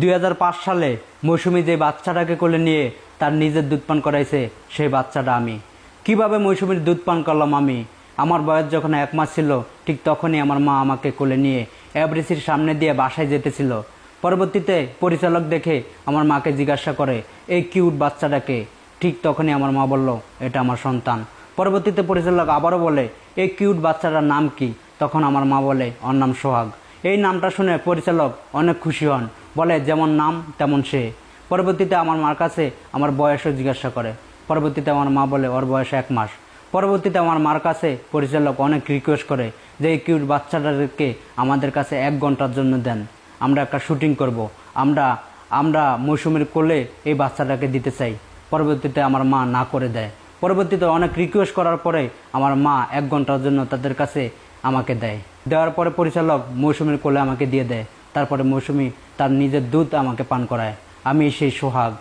দুই হাজার পাঁচ সালে মৌসুমি যে বাচ্চাটাকে কোলে নিয়ে তার নিজের দুধ পান করাইছে, সেই বাচ্চাটা আমি। কীভাবে মৌসুমির দুধ পান করলাম আমি? আমার বয়স যখন এক মাস ছিল, ঠিক তখনই আমার মা আমাকে কোলে নিয়ে এভরিসির সামনে দিয়ে বাসায় যেতেছিল। পরবর্তীতে পরিচালক দেখে আমার মাকে জিজ্ঞাসা করে, এই কিউট বাচ্চাটাকে? ঠিক তখনই আমার মা বলল, এটা আমার সন্তান। পরবর্তীতে পরিচালক আবারও বলে, এই কিউট বাচ্চাটার নাম কি? তখন আমার মা বলে, ওর নাম সোহাগ। এই নামটা শুনে পরিচালক অনেক খুশি হন। বলে, যেমন নাম, তেমন সে। পরবর্তীতে আমার মার কাছে আমার বয়সও জিজ্ঞাসা করে। পরবর্তীতে আমার মা বলে, ওর বয়স এক মাস। পরবর্তীতে আমার মার কাছে পরিচালক অনেক রিকোয়েস্ট করে যে, এই কিউট বাচ্চাটাকে আমাদের কাছে এক ঘণ্টার জন্য দেন। আমরা একটা শুটিং করব। আমরা আমরা মৌসুমীর কোলে এই বাচ্চাটাকে দিতে চাই। পরবর্তীতে আমার মা না করে দেয়। পরবর্তীতে অনেক রিকোয়েস্ট করার পরে আমার মা এক ঘণ্টার জন্য তাদের কাছে আমাকে দেয়। দেওয়ার পরে পরিচালক মৌসুমীর কোলে আমাকে দিয়ে দেয়। তারপরে মৌসুমি তার নিজের দুধ আমাকে পান করায়। আমি সেই সোহাগ।